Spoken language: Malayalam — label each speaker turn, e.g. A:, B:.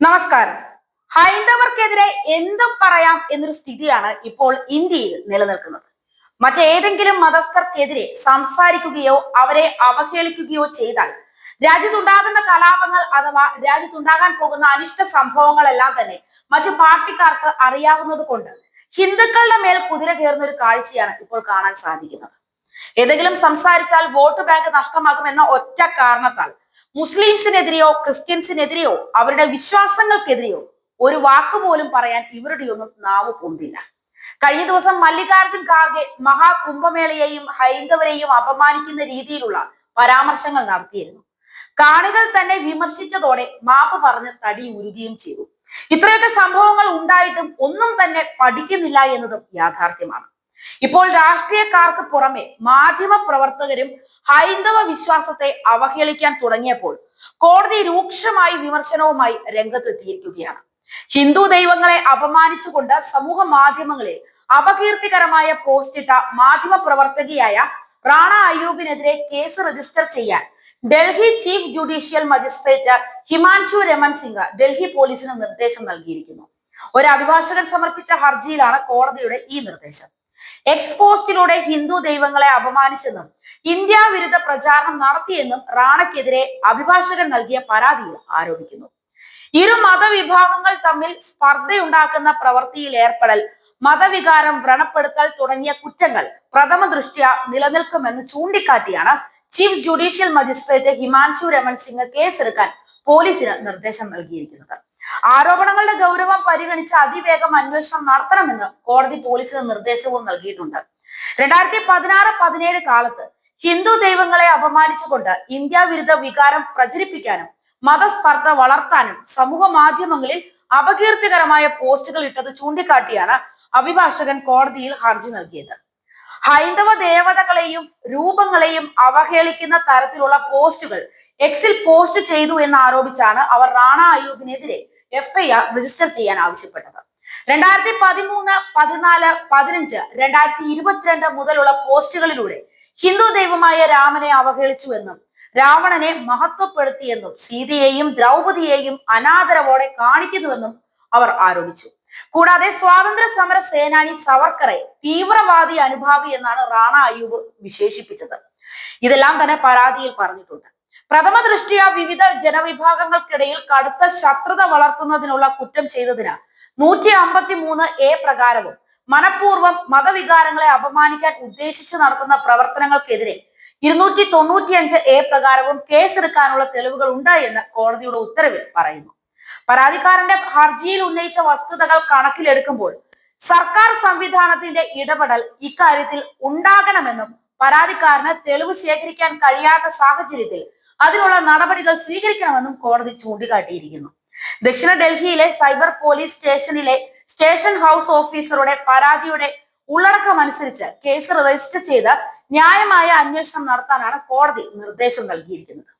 A: നമസ്കാരം. ഹൈന്ദവർക്കെതിരെ എന്തും പറയാം എന്നൊരു സ്ഥിതിയാണ് ഇപ്പോൾ ഇന്ത്യയിൽ നിലനിൽക്കുന്നത്. മറ്റേതെങ്കിലും മതസ്ഥർക്കെതിരെ സംസാരിക്കുകയോ അവരെ അവഹേളിക്കുകയോ ചെയ്താൽ രാജ്യത്തുണ്ടാകുന്ന കലാപങ്ങൾ അഥവാ രാജ്യത്തുണ്ടാകാൻ പോകുന്ന അനിഷ്ട സംഭവങ്ങളെല്ലാം തന്നെ മറ്റു പാർട്ടിക്കാർക്ക് അറിയാവുന്നത് കൊണ്ട് ഹിന്ദുക്കളുടെ മേൽ കുതിര കയറുന്ന ഒരു കാഴ്ചയാണ് ഇപ്പോൾ കാണാൻ സാധിക്കുന്നത്. ഏതെങ്കിലും സംസാരിച്ചാൽ വോട്ട് ബാങ്ക് നഷ്ടമാകുമെന്ന ഒറ്റ കാരണത്താൽ. മുസ്ലിംസിനെതിരെയോ ക്രിസ്ത്യൻസിനെതിരെയോ അവരുടെ വിശ്വാസങ്ങൾക്കെതിരെയോ ഒരു വാക്ക് പോലും പറയാൻ ഇവരുടെയൊന്നും നാവ് പൊന്തില്ല. കഴിഞ്ഞ ദിവസം മല്ലികാർജുൻ ഖാർഗെ മഹാകുംഭമേളയെയും ഹൈന്ദവരെയും അപമാനിക്കുന്ന രീതിയിലുള്ള പരാമർശങ്ങൾ നടത്തിയിരുന്നു. കാണികൾ തന്നെ വിമർശിച്ചതോടെ മാപ്പ് പറഞ്ഞ് തടി ഉരുകയും ചെയ്തു. ഇത്രയൊക്കെ സംഭവങ്ങൾ ഉണ്ടായിട്ടും ഒന്നും തന്നെ പഠിക്കുന്നില്ല എന്നതും യാഥാർത്ഥ്യമാണ്. ഇപ്പോൾ രാഷ്ട്രീയക്കാർക്ക് പുറമെ മാധ്യമ പ്രവർത്തകരും ഹൈന്ദവ വിശ്വാസത്തെ അവഹേളിക്കാൻ തുടങ്ങിയപ്പോൾ കോടതി രൂക്ഷമായി വിമർശനവുമായി രംഗത്തെത്തിയിരിക്കുകയാണ്. ഹിന്ദു ദൈവങ്ങളെ അപമാനിച്ചുകൊണ്ട് സമൂഹ മാധ്യമങ്ങളിൽ അപകീർത്തികരമായ പോസ്റ്റിട്ട മാധ്യമ പ്രവർത്തകയായ റാണ അയ്യൂബിനെതിരെ കേസ് രജിസ്റ്റർ ചെയ്യാൻ Delhi chief judicial magistrate Himanshu Raman Singh Delhi പോലീസിന് നിർദ്ദേശം നൽകിയിരിക്കുന്നു. ഒരു അഭിഭാഷകൻ സമർപ്പിച്ച ഹർജിയിലാണ് കോടതിയുടെ ഈ നിർദ്ദേശം. എക്സ് പോസ്റ്റിലൂടെ ഹിന്ദു ദൈവങ്ങളെ അപമാനിച്ചെന്നും ഇന്ത്യ വിരുദ്ധ പ്രചാരണം നടത്തിയെന്നും റാണയ്ക്കെതിരെ അഭിഭാഷകൻ നൽകിയ പരാതിയിൽ ആരോപിക്കുന്നു. ഇരു മതവിഭാഗങ്ങൾ തമ്മിൽ സ്പർദ്ധയുണ്ടാക്കുന്ന പ്രവൃത്തിയിൽ ഏർപ്പെടൽ മതവികാരം വ്രണപ്പെടുത്തൽ തുടങ്ങിയ കുറ്റങ്ങൾ പ്രഥമ ദൃഷ്ട്യ നിലനിൽക്കുമെന്ന് ചൂണ്ടിക്കാട്ടിയാണ് chief judicial magistrate Himanshu Raman Singh കേസെടുക്കാൻ പോലീസിന് നിർദ്ദേശം നൽകിയിരിക്കുന്നത്. ആരോപണങ്ങളുടെ ഗൗരവം പരിഗണിച്ച് അതിവേഗം അന്വേഷണം നടത്തണമെന്ന് കോടതി പോലീസിന് നിർദ്ദേശവും നൽകിയിട്ടുണ്ട്. രണ്ടായിരത്തി പതിനാറ് പതിനേഴ് കാലത്ത് ഹിന്ദു ദൈവങ്ങളെ അപമാനിച്ചുകൊണ്ട് ഇന്ത്യ വിരുദ്ധ വികാരം പ്രചരിപ്പിക്കാനും മതസ്പർദ്ധ വളർത്താനും സമൂഹ മാധ്യമങ്ങളിൽ അപകീർത്തികരമായ പോസ്റ്റുകൾ ഇട്ടത് ചൂണ്ടിക്കാട്ടിയാണ് അഭിഭാഷകൻ കോടതിയിൽ ഹർജി നൽകിയത്. ഹൈന്ദവ ദേവതകളെയും രൂപങ്ങളെയും അവഹേളിക്കുന്ന തരത്തിലുള്ള പോസ്റ്റുകൾ എക്സിൽ പോസ്റ്റ് ചെയ്തു എന്ന് ആരോപിച്ചാണ് അവർ റാണ അയ്യൂബിനെതിരെ എഫ്ഐആർ രജിസ്റ്റർ ചെയ്യാൻ ആവശ്യപ്പെട്ടത്. രണ്ടായിരത്തി പതിമൂന്ന് പതിനാല് പതിനഞ്ച് രണ്ടായിരത്തി ഇരുപത്തിരണ്ട് മുതലുള്ള പോസ്റ്റുകളിലൂടെ ഹിന്ദു ദൈവമായ രാമനെ അവഹേളിച്ചുവെന്നും രാവണനെ മഹത്വപ്പെടുത്തിയെന്നും സീതയെയും ദ്രൗപദിയെയും അനാദരവോടെ കാണിക്കുന്നുവെന്നും അവർ ആരോപിച്ചു. കൂടാതെ സ്വാതന്ത്ര്യ സമര സേനാനി സവർക്കറെ തീവ്രവാദി അനുഭാവി എന്നാണ് റാണ അയ്യൂബ് വിശേഷിപ്പിച്ചത്. ഇതെല്ലാം തന്നെ പരാതിയിൽ പറഞ്ഞിട്ടുണ്ട്. പ്രഥമ ദൃഷ്ടിയ വിവിധ ജനവിഭാഗങ്ങൾക്കിടയിൽ കടുത്ത ശത്രുത വളർത്തുന്നതിനുള്ള കുറ്റം ചെയ്തതിന് നൂറ്റി അമ്പത്തി മൂന്ന് എ പ്രകാരവും മനഃപൂർവം മതവികാരങ്ങളെ അപമാനിക്കാൻ ഉദ്ദേശിച്ച് നടത്തുന്ന പ്രവർത്തനങ്ങൾക്കെതിരെ ഇരുന്നൂറ്റി തൊണ്ണൂറ്റിയഞ്ച് എ പ്രകാരവും കേസെടുക്കാനുള്ള തെളിവുകൾ ഉണ്ട് എന്ന് കോടതിയുടെ ഉത്തരവിൽ പറയുന്നു. പരാതിക്കാരന്റെ ഹർജിയിൽ ഉന്നയിച്ച വസ്തുതകൾ കണക്കിലെടുക്കുമ്പോൾ സർക്കാർ സംവിധാനത്തിന്റെ ഇടപെടൽ ഇക്കാര്യത്തിൽ ഉണ്ടാകണമെന്നും പരാതിക്കാരന് തെളിവ് ശേഖരിക്കാൻ കഴിയാത്ത സാഹചര്യത്തിൽ അതിനുള്ള നടപടികൾ സ്വീകരിക്കണമെന്നും കോടതി ചൂണ്ടിക്കാട്ടിയിരിക്കുന്നു. ദക്ഷിണ ഡൽഹിയിലെ സൈബർ പോലീസ് സ്റ്റേഷനിലെ സ്റ്റേഷൻ ഹൗസ് ഓഫീസറുടെ പരാതിയുടെ ഉള്ളടക്കം അനുസരിച്ച് കേസ് രജിസ്റ്റർ ചെയ്ത് ന്യായമായ അന്വേഷണം നടത്താനാണ് കോടതി നിർദ്ദേശം നൽകിയിരിക്കുന്നത്.